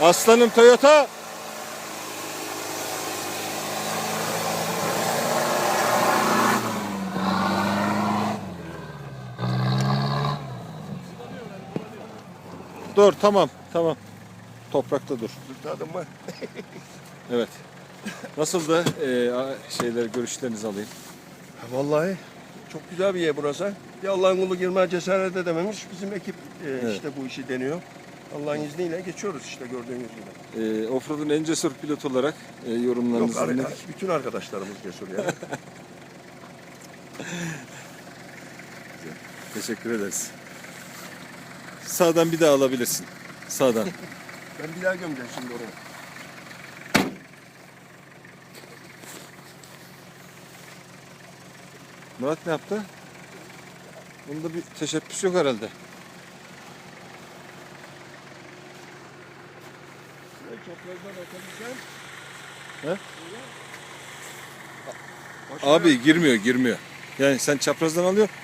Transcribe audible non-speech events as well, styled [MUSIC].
Aslanım Toyota. Dur tamam tamam. Toprakta dur. Kurtardım mı? Evet. Nasıldı ee, a- şeyler görüşlerinizi alayım. Vallahi çok güzel bir yer burası. Bir Allah'ın kulu girmeye cesaret edememiş. Bizim ekip e, işte bu işi deniyor. Allah'ın izniyle geçiyoruz işte gördüğünüz gibi. Ee, Offroad'un en cesur pilot olarak e, Yok yorumlarınızı ar- dinledik. bütün arkadaşlarımız cesur yani. [LAUGHS] Teşekkür ederiz. Sağdan bir daha alabilirsin. Sağdan. [LAUGHS] ben bir daha gömeceğim şimdi oraya. Murat ne yaptı? Bunda bir teşebbüs yok herhalde. He? Abi girmiyor girmiyor. Yani sen çaprazdan alıyorsun.